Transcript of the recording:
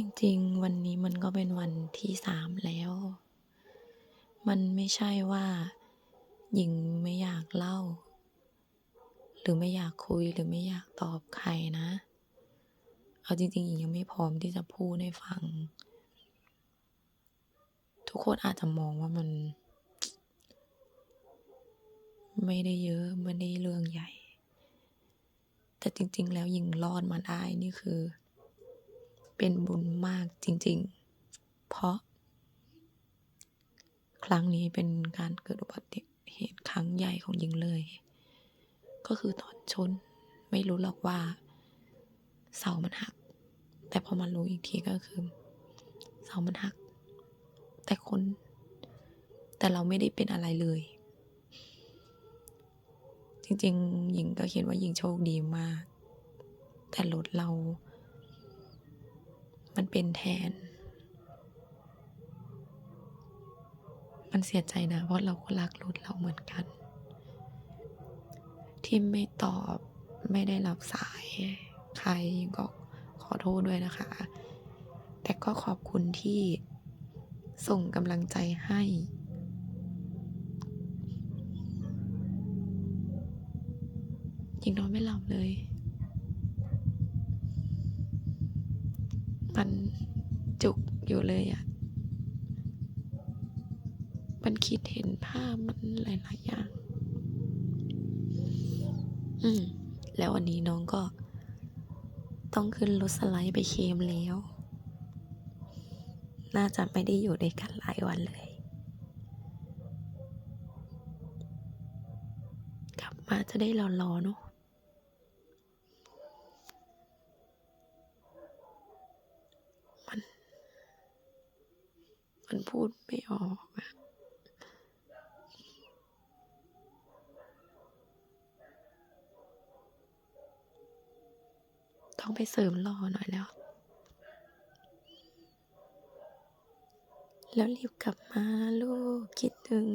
จริงๆ วันนี้มันก็เป็นวันที่สามแล้ว มันไม่ใช่ว่า หญิงไม่อยากเล่า หรือไม่อยากคุยหรือไม่อยากตอบใครนะ เอาจริงๆหญิงยังไม่พร้อมที่จะพูดให้ฟัง ทุกคนอาจจะมองว่ามัน ไม่ได้เยอะไม่ได้เรื่องใหญ่ แต่จริง ๆ แล้วหญิงรอดมาได้นี่คือ เป็นบุญมากจริง ๆ เพราะ ครั้งนี้เป็นการเกิดอุบัติเหตุครั้งใหญ่ของหญิงเลย ก็คือตอนชนไม่รู้หรอกว่า เสามันหัก แต่พอมารู้อีกทีก็คือ เสามันหัก แต่คน แต่เราไม่ได้เป็นอะไรเลย จริง ๆ หญิงก็คิดว่าหญิงโชคดีมาก แต่รถเรา มันเป็นแทน มันเสียใจนะ เพราะเราก็รักรถเราเหมือนกัน ที่ไม่ตอบไม่ได้รับสาย ใครก็ขอโทษด้วยนะคะ แต่ก็ขอบคุณที่ส่งกำลังใจให้ ยิงนอนไม่หลับเลย มันจุกอยู่เลยอะมันคิดเห็นภาพมันหลายๆอย่าง อืม แล้ววันนี้น้องก็ ต้องขึ้นรถสไลด์ไปเคมแล้ว น่าจะไม่ได้อยู่ด้วยกันหลายวันเลยกลับมาจะได้รอๆเนาะ มันพูดไม่ออกอะต้องไปเสริมรอหน่อยแล้ว แล้วรีบกลับมาลูกคิดถึง